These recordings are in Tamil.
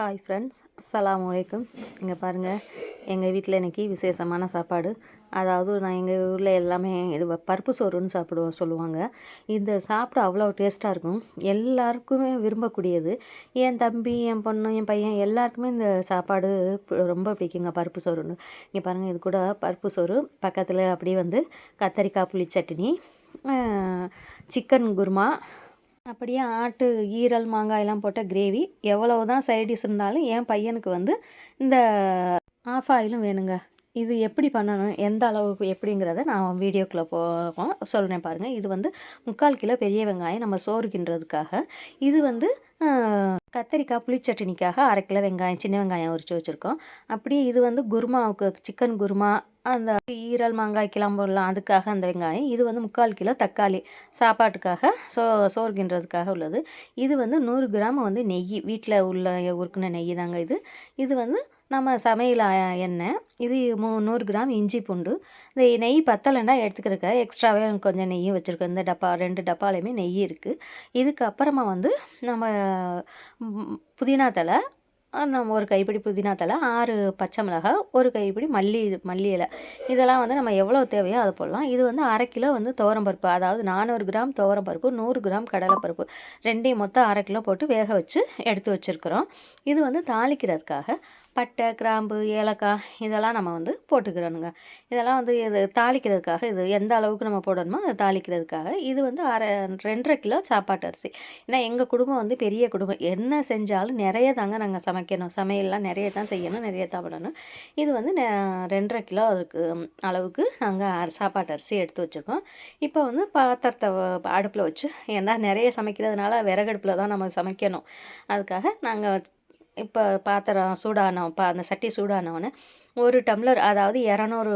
ஹாய் ஃப்ரெண்ட்ஸ் அஸ்லாம் அலைக்கும் இங்கே பாருங்கள் எங்கள் வீட்டில் இன்றைக்கி விசேஷமான சாப்பாடு. அதாவது நான் எங்கள் ஊரில் எல்லாமே இது பருப்பு சோறுன்னு சாப்பிடுவோம் சொல்லுவாங்க. இந்த சாப்பிட அவ்வளோ டேஸ்ட்டாக இருக்கும். எல்லாருக்குமே விரும்பக்கூடியது. என் தம்பி என் பொண்ணு என் பையன் எல்லாருக்குமே இந்த சாப்பாடு ரொம்ப பிடிக்குங்க பருப்பு சோறுன்னு. இங்கே பாருங்கள் இது கூட பருப்பு சோறு. பக்கத்தில் அப்படியே வந்து கத்தரிக்காய் புளி சட்னி சிக்கன் குருமா அப்படியே ஆட்டு ஈரல் மாங்காயெல்லாம் போட்ட கிரேவி எவ்வளோ தான் சைடிஷ் இருந்தாலும் என் பையனுக்கு வந்து இந்த ஆஃப் ஆயிலும் வேணுங்க. இது எப்படி பண்ணணும் எந்த அளவுக்கு எப்படிங்கிறத நான் வீடியோக்குள்ளே போவோம். சொல்கிறேன் பாருங்கள் இது வந்து முக்கால் கிலோ பெரிய வெங்காயம் நம்ம சோறு கிண்டுறதுக்காக இது வந்து கத்தரிக்காய் புளிச்சட்னிக்காக அரை கிலோ வெங்காயம் சின்ன வெங்காயம் உரிச்சு வச்சுருக்கோம். அப்படியே இது வந்து குருமாவுக்கு சிக்கன் குருமா அந்த ஈரல் மாங்காய்க்கெல்லாம் போடலாம் அதுக்காக அந்த வெங்காயம். இது வந்து முக்கால் கிலோ தக்காளி சாப்பாட்டுக்காக சோ சோறு கிண்டுறதுக்காக உள்ளது. இது வந்து நூறு கிராம் வந்து நெய். வீட்டில் உள்ள உருக்குன நெய் தாங்க இது. இது வந்து நம்ம சமையல் எண்ணெய் இது மூ நூறு கிராம் இஞ்சி பூண்டு. இந்த நெய் பத்தலைன்னா எடுத்துக்கிறக்க எக்ஸ்ட்ராவே கொஞ்சம் நெய்யும் வச்சுருக்கோம். இந்த டப்பா ரெண்டு டப்பாலையுமே நெய் இருக்குது இதுக்கப்புறமா வந்து நம்ம புதினா தழை நம்ம ஒரு கைப்பிடி புதினா தழை ஆறு பச்சை மிளகாய் ஒரு கைப்பிடி மல்லி மல்லி இலை. இதெல்லாம் வந்து நம்ம எவ்வளோ தேவையோ அதை போடலாம். இது வந்து அரை கிலோ வந்து துவரம்பருப்பு அதாவது நானூறு கிராம் துவரம்பருப்பு நூறு கிராம் கடலைப்பருப்பு ரெண்டையும் மொத்தம் அரை கிலோ போட்டு வேக வச்சு எடுத்து வச்சுருக்குறோம். இது வந்து தாளிக்கிறதுக்காக பட்டை கிராம்பு ஏலக்காய் இதெல்லாம் நம்ம வந்து போட்டுக்கிறோனுங்க இதெல்லாம் வந்து இது தாளிக்கிறதுக்காக இது எந்த அளவுக்கு நம்ம போடணுமோ அதை தாளிக்கிறதுக்காக இது வந்து அரை ரெண்டரை கிலோ சாப்பாட்டு அரிசி. ஏன்னா எங்கள் குடும்பம் வந்து பெரிய குடும்பம். என்ன செஞ்சாலும் நிறைய தாங்க நாங்கள் சமைக்கணும். சமையல்லாம் நிறைய தான் செய்யணும் நிறைய தான் பண்ணணும். இது வந்து ரெண்டரை கிலோ அதுக்கு அளவுக்கு நாங்கள் சாப்பாட்டு அரிசி எடுத்து வச்சுருக்கோம். இப்போ வந்து பாத்திரத்தை அடுப்பில் வச்சு ஏன்னா நிறைய சமைக்கிறதுனால விறகடுப்பில் தான் நம்ம சமைக்கணும். அதுக்காக நாங்கள் இப்போ பாத்திரம் சூடான பா அந்த சட்டி சூடானவுடனே ஒரு டம்ளர் அதாவது இரநூறு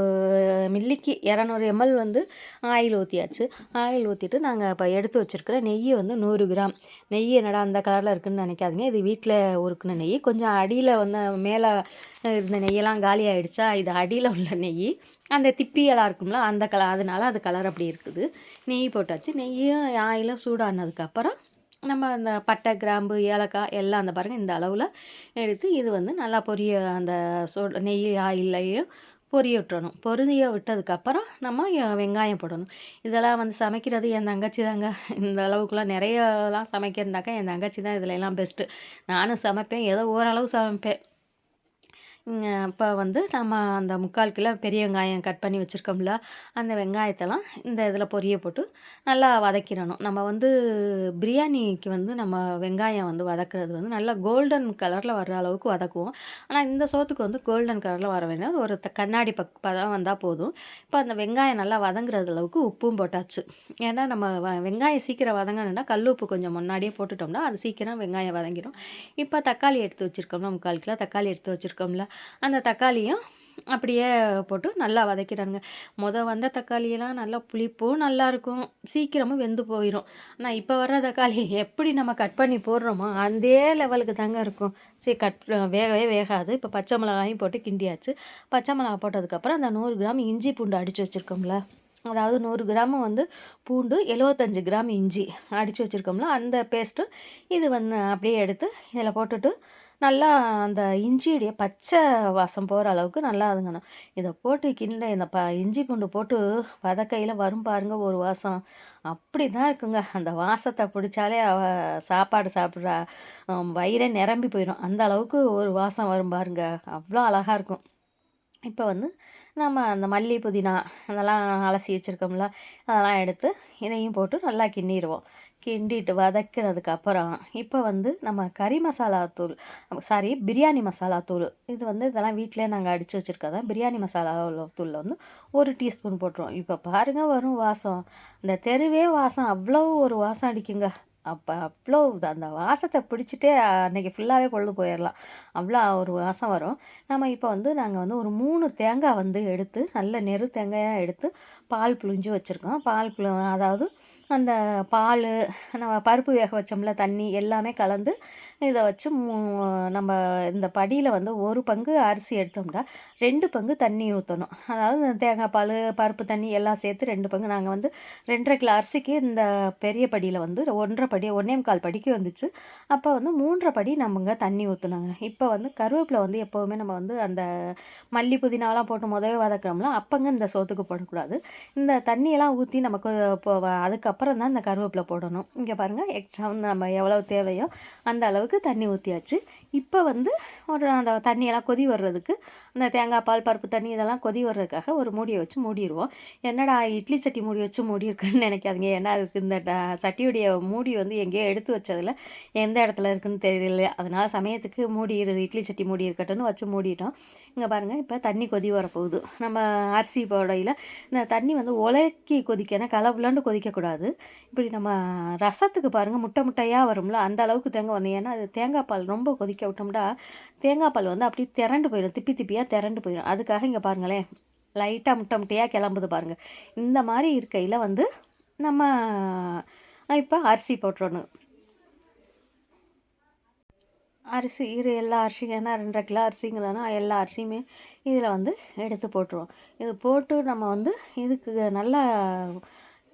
மில்லிக்கு இரநூறு எம்எல் வந்து ஆயில் ஊற்றியாச்சு ஆயில் ஊற்றிட்டு நாங்கள் இப்போ எடுத்து வச்சுருக்கிற நெய் வந்து நூறு கிராம். நெய் என்னடா அந்த கலரில் இருக்குதுன்னு நினைக்காதீங்க. இது வீட்டில் உருக்குன நெய் கொஞ்சம் அடியில் வந்து மேலே இருந்த நெய்யெல்லாம் காலி ஆகிடுச்சா இது அடியில் உள்ள நெய் அந்த திப்பியெல்லாம் இருக்கும்ல அந்த கலர் அதனால அது கலர் அப்படி இருக்குது. நெய் போட்டாச்சு. நெய்யும் ஆயிலும் சூடானதுக்கப்புறம் நம்ம அந்த பட்டை கிராம்பு ஏலக்காய் எல்லாம் அந்த பாருங்கள் இந்த அளவில் எடுத்து இது வந்து நல்லா பொரிய அந்த சோ நெய் ஆயிலையும் பொரிய விட்டுறணும். பொரிய விட்டதுக்கப்புறம் நம்ம வெங்காயம் போடணும். இதெல்லாம் வந்து சமைக்கிறது என் தங்கச்சி தாங்க. இந்த அளவுக்குலாம் நிறையலாம் சமைக்கிறதுனாக்கா என் தங்கச்சி தான் இதில் எல்லாம் பெஸ்ட்டு நானும் சமைப்பேன். ஏதோ ஓரளவு சமைப்பேன். இப்போ வந்து நம்ம அந்த முக்கால் கிலோ பெரிய வெங்காயம் கட் பண்ணி வச்சுருக்கோம்ல அந்த வெங்காயத்தெல்லாம் இந்த இதில் பொரிய போட்டு நல்லா வதக்கிடணும். நம்ம வந்து பிரியாணிக்கு வந்து நம்ம வெங்காயம் வந்து வதக்குறது வந்து நல்லா கோல்டன் கலரில் வர்ற அளவுக்கு வதக்குவோம். ஆனால் இந்த சோத்துக்கு வந்து கோல்டன் கலரில் வர வேண்டாம் ஒரு கண்ணாடி பக் பதம் வந்தால் போதும். இப்போ அந்த வெங்காயம் நல்லா வதங்குறது அளவுக்கு உப்பும் போட்டாச்சு. ஏன்னா நம்ம வ- வெங்காயம் சீக்கிரம் வதங்கணுன்னா கல் உப்பு கொஞ்சம் முன்னாடியே போட்டுட்டோம்னா அது சீக்கிரம் வெங்காயம் வதங்கிடும். இப்போ தக்காளி எடுத்து வச்சுருக்கோம்ல முக்கால் கிலோ தக்காளி எடுத்து வச்சுருக்கோம்ல அந்த தக்காளியும் அப்படியே போட்டு நல்லா வதக்கிடுறாங்க மொதல் வந்த தக்காளியெல்லாம் நல்லா புளிப்பும் நல்லா இருக்கும். சீக்கிரமும் வெந்து போயிடும் ஆனால் இப்போ வர்ற தக்காளி எப்படி நம்ம கட் பண்ணி போடுறோமோ அதே லெவலுக்கு தாங்க இருக்கும். சரி கட் வேகவே வேகாது. இப்போ பச்சை மிளகாயும் போட்டு கிண்டியாச்சு. பச்சை மிளகா போட்டதுக்கப்புறம் அந்த நூறு கிராம் இஞ்சி பூண்டு அடித்து வச்சுருக்கோம்ல. அதாவது நூறு கிராம் வந்து பூண்டு எழுவத்தஞ்சு கிராம் இஞ்சி அடித்து வச்சுருக்கோம்ல அந்த பேஸ்ட்டு இது வந்து அப்படியே எடுத்து இதில் போட்டுட்டு நல்லா அந்த இஞ்சியுடைய பச்சை வாசம் போகிற அளவுக்கு நல்லா அதுங்கணும். இதை போட்டு கிண்ட இந்த ப இஞ்சி பூண்டு போட்டு வதக்கையில் வரும் பாருங்கள் ஒரு வாசம். அப்படி தான் இருக்குங்க. அந்த வாசத்தை பிடிச்சாலே அவ சாப்பாடு சாப்பிட்ற. வயிறே நிரம்பி போயிடும். அந்த அளவுக்கு ஒரு வாசம் வரும் பாருங்க. அவ்வளோ அழகாக இருக்கும். இப்போ வந்து நம்ம அந்த மல்லி புதினா அதெல்லாம் அலசி வச்சுருக்கோம்ல அதெல்லாம் எடுத்து இதையும் போட்டு நல்லா கிண்டிடுவோம் கிண்டிட்டு வதக்கினதுக்கப்புறம் இப்போ வந்து நம்ம கறி மசாலா தூள் சாரி பிரியாணி மசாலா தூள். இது வந்து இதெல்லாம் வீட்டிலே நாங்கள் அடித்து வச்சுருக்கதான் பிரியாணி மசாலா தூளில் வந்து ஒரு டீஸ்பூன் போட்டுருவோம். இப்போ பாருங்கள் வரும் வாசம். இந்த தெருவே வாசம். அவ்வளோ ஒரு வாசம் அடிக்குங்க. அப்போ அவ்வளோ அந்த வாசத்தை பிடிச்சிட்டே அன்னைக்கு ஃபுல்லாகவே பொழுது போயிடலாம் அவ்வளோ ஒரு வாசம் வரும். நம்ம இப்போ வந்து நாங்கள் வந்து ஒரு மூணு தேங்காய் வந்து எடுத்து நல்ல நெரு தேங்காயாக எடுத்து பால் புழிஞ்சு வச்சுருக்கோம். பால் புழு அதாவது அந்த பால் நம்ம பருப்பு வேக வச்சோம்ல தண்ணி எல்லாமே கலந்து இதை வச்சு நம்ம இந்த படியில் வந்து ஒரு பங்கு அரிசி எடுத்தோம்னா ரெண்டு பங்கு தண்ணி ஊற்றணும் அதாவது தேங்காய் பால் பருப்பு தண்ணி எல்லாம் சேர்த்து ரெண்டு பங்கு. நாங்கள் வந்து ரெண்டரை கிலோ அரிசிக்கு இந்த பெரிய படியில் வந்து ஒன்றரை படி ஒன்றே கால் படிக்கு வந்துச்சு. அப்போ வந்து மூன்றரை படி நம்மங்க தண்ணி ஊற்றுனாங்க இப்போ வந்து கருவேப்பிலை வந்து எப்போவுமே நம்ம வந்து அந்த மல்லி புதினாலாம் போட்டு முதவே வதக்குறோம்ல அப்போங்க இந்த சோத்துக்கு போடக்கூடாது. இந்த தண்ணியெல்லாம் ஊற்றி நமக்கு இப்போ அதுக்கப்புறம் தான் இந்த கருவேப்பிலை போடணும். இங்கே பாருங்கள் எக்ஸ்ட்ரா வந்து நம்ம எவ்வளோ தேவையோ அந்த அளவுக்கு தண்ணி ஊற்றியாச்சு இப்போ வந்து ஒரு அந்த தண்ணியெல்லாம் கொதி வர்றதுக்கு அந்த தேங்காய் பால் பருப்பு தண்ணி இதெல்லாம் கொதி வர்றதுக்காக ஒரு மூடியை வச்சு மூடிடுவோம். என்னடா இட்லி சட்டி மூடி வச்சு மூடி இருக்குன்னு நினைக்காதீங்க. ஏன்னா அதுக்கு இந்த சட்டியுடைய மூடி வந்து எங்கேயோ எடுத்து வச்சதில் எந்த இடத்துல இருக்குன்னு தெரியல அதனால் சமயத்துக்கு மூடி இட்லி சட்டி மூடி இருக்கட்டும்னு வச்சு மூடிட்டோம். இங்கே பாருங்கள் இப்போ தண்ணி கொதி வரப்போகுது. நம்ம அரிசி போடையில் இந்த தண்ணி வந்து உலக்கி கொதிக்கணும் கலவுலாண்டு கொதிக்கக்கூடாது. இப்படி நம்ம ரசத்துக்கு பாருங்கள் முட்டை முட்டையாக வரும்ல அந்த அளவுக்கு தேங்காய் வரணும். ஏன்னா அது தேங்காய் பால் ரொம்ப கொதிக்க விட்டோம்னா தேங்காய் பால் வந்து அப்படியே திரண்டு போயிடும் திப்பி திப்பியாக திரண்டு போயிடும் அதுக்காக இங்கே பாருங்களேன் லைட்டாக முட்டை முட்டையாக கிளம்புது பாருங்கள் இந்த மாதிரி இருக்கையில் வந்து நம்ம இப்போ அரிசி போட்டுறணும். அரிசி இரு எல்லா அரிசியும் ஏன்னா ரெண்டரை கிலோ அரிசிங்கிறதுனா எல்லா அரிசியுமே இதில் வந்து எடுத்து போட்டுருவோம். இது போட்டு நம்ம வந்து இதுக்கு நல்லா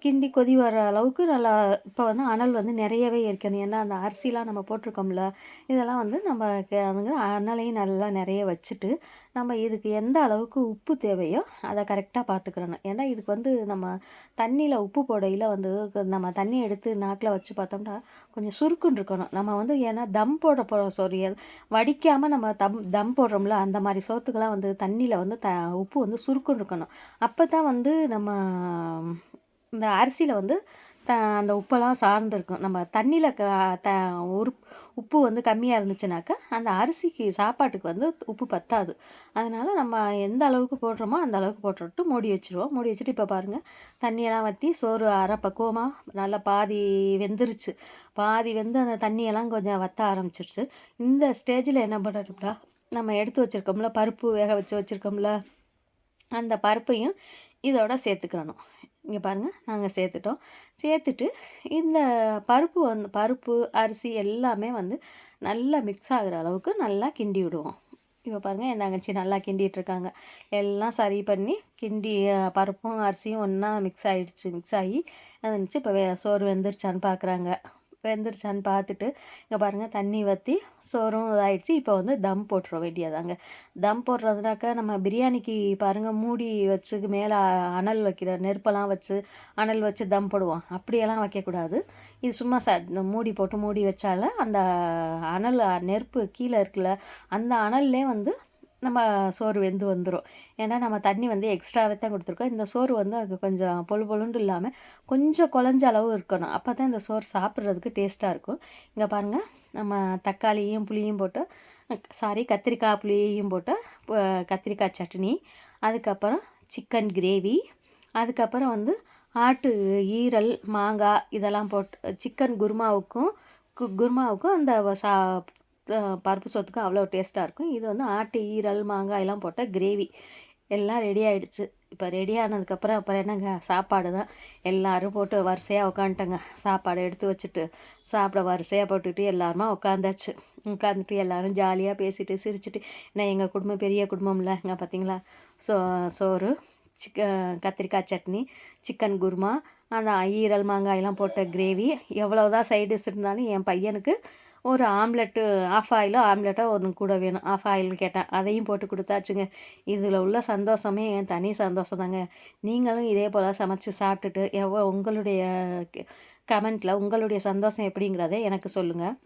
கிண்டி கொதி வர அளவுக்கு நல்லா இப்போ வந்து அனல் வந்து நிறையவே இருக்கணும் ஏன்னா அந்த அரிசிலாம் நம்ம போட்டிருக்கோம்ல இதெல்லாம் வந்து நம்ம அதுங்க அனலையும் நல்லா நிறைய வச்சுட்டு நம்ம இதுக்கு எந்த அளவுக்கு உப்பு தேவையோ அதை கரெக்டாக பார்த்துக்கிறணும். ஏன்னா இதுக்கு வந்து நம்ம தண்ணியில் உப்பு போடையில் வந்து நம்ம தண்ணி எடுத்து நாக்கில் வச்சு பார்த்தோம்னா கொஞ்சம் சுருக்குன்னு இருக்கணும். நம்ம வந்து ஏன்னா தம் போட போகிற சாரி வடிக்காமல் நம்ம தம் தம் போடுறோம்ல அந்த மாதிரி சோத்துக்கெல்லாம் வந்து தண்ணியில் வந்து த உப்பு வந்து சுருக்குன்னு இருக்கணும். அப்போ தான் வந்து நம்ம இந்த அரிசியில் வந்து த அந்த உப்பெல்லாம் சார்ந்திருக்கும் நம்ம தண்ணியில் க த ஒரு உப்பு வந்து கம்மியாக இருந்துச்சுனாக்கா அந்த அரிசிக்கு சாப்பாட்டுக்கு வந்து உப்பு பத்தாது. அதனால் நம்ம எந்த அளவுக்கு போடுறோமோ அந்த அளவுக்கு போட்டுட்டு மூடி வச்சுருவோம். மூடி வச்சுட்டு இப்போ பாருங்கள் தண்ணியெல்லாம் வற்றி சோறு அரை பக்குவமாக நல்லா பாதி வெந்துருச்சு. பாதி வெந்து அந்த தண்ணியெல்லாம் கொஞ்சம் வற்ற ஆரம்பிச்சிருச்சு. இந்த ஸ்டேஜில் என்ன பண்ணுறோம்னா நம்ம எடுத்து வச்சுருக்கோம்ல பருப்பு வேக வச்சு வச்சுருக்கோம்ல அந்த பருப்பையும் இதோட சேர்த்துக்கிறணும் இங்கே பாருங்கள் நாங்கள் சேர்த்துட்டோம். சேர்த்துட்டு இந்த பருப்பு வந்து பருப்பு அரிசி எல்லாமே வந்து நல்லா மிக்ஸ் ஆகிற அளவுக்கு நல்லா கிண்டி விடுவோம். இப்போ பாருங்கள் என் தங்கச்சி நல்லா கிண்டிகிட்ருக்காங்க எல்லாம் சரி பண்ணி கிண்டி பருப்பும் அரிசியும் ஒன்றா மிக்ஸ் ஆகிடுச்சு மிக்ஸ் ஆகி இருந்துச்சு இப்போ சோறு வெந்துருச்சான்னு பார்க்குறாங்க வெந்துருச்சான்னு பார்த்துட்டு இங்கே பாருங்கள் தண்ணி வற்றி சோறும் இதாகிடுச்சு இப்போ வந்து தம் போட்டுற வேண்டியதாங்க. தம் போடுறதுனாக்கா நம்ம பிரியாணிக்கு பாருங்கள் மூடி வச்சு மேலே அனல் வைக்கிற நெருப்பெல்லாம் வச்சு அனல் வச்சு தம் போடுவோம். அப்படியெல்லாம் வைக்கக்கூடாது. இது சும்மா ச மூடி போட்டு மூடி வச்சால அந்த அனல் நெருப்பு கீழே இருக்குல்ல அந்த அனல்லே வந்து நம்ம சோறு வெந்து வந்துடும் ஏன்னா நம்ம தண்ணி வந்து எக்ஸ்ட்ராவே தான் கொடுத்துருக்கோம். இந்த சோறு வந்து அது கொஞ்சம் பொழு பொழுண்டு இல்லாமல் கொஞ்சம் குழஞ்ச அளவு இருக்கணும். அப்போ தான் இந்த சோறு சாப்பிட்றதுக்கு டேஸ்ட்டாக இருக்கும். இங்கே பாருங்கள் நம்ம தக்காளியும் புளியும் போட்டு சாரி கத்திரிக்காய் புளியையும் போட்டு கத்திரிக்காய் சட்னி அதுக்கப்புறம் சிக்கன் கிரேவி அதுக்கப்புறம் வந்து ஆட்டு ஈரல் மாங்காய் இதெல்லாம் போட்டு சிக்கன் குருமாவுக்கும் குருமாவுக்கும் அந்த சா பருப்பு சோத்துக்கும் அவ்வளோ டேஸ்ட்டாக இருக்கும். இது வந்து ஆட்டு ஈரல் மாங்காய் எல்லாம் போட்ட கிரேவி. எல்லாம் ரெடி ஆகிடுச்சு இப்போ ரெடி ஆனதுக்கப்புறம் அப்புறம் என்னங்க? சாப்பாடு தான். எல்லோரும் போட்டு வரிசையாக உட்காந்துட்டங்க சாப்பாடு எடுத்து வச்சுட்டு சாப்பிட வரிசையாக போட்டுக்கிட்டு எல்லாருமா உட்காந்தாச்சு உட்காந்துட்டு எல்லோரும் ஜாலியாக பேசிட்டு சிரிச்சிட்டு ஏன்னா எங்கள் குடும்பம் பெரிய குடும்பம்ல? இங்கே பார்த்தீங்களா சோ சோறு சிக்க கத்திரிக்காய் சட்னி சிக்கன் குருமா அந்த ஈரல் மாங்காயெல்லாம் போட்ட கிரேவி. எவ்வளோ தான் சைடிஷ் இருந்தாலும் என் பையனுக்கு ஒரு ஆம்லெட்டு ஆஃப் ஆயிலோ ஆம்லெட்டோ ஒன்று கூட வேணும். ஆஃப் ஆயில்னு கேட்டேன். அதையும் போட்டு கொடுத்தாச்சுங்க. இதில் உள்ள சந்தோஷமே என் தனி சந்தோஷம் தாங்க நீங்களும் இதே போல் சமைச்சு சாப்பிட்டுட்டு எவ்வளோ உங்களுடைய கமெண்ட்டில் உங்களுடைய சந்தோஷம் எப்படிங்கிறத எனக்கு சொல்லுங்கள்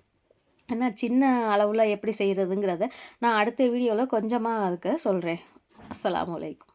ஏன்னா சின்ன அளவில் எப்படி செய்கிறதுங்கிறத நான் அடுத்த வீடியோவில் கொஞ்சமாக அதுக்கு சொல்கிறேன் அஸ்லாம் வலைக்கும்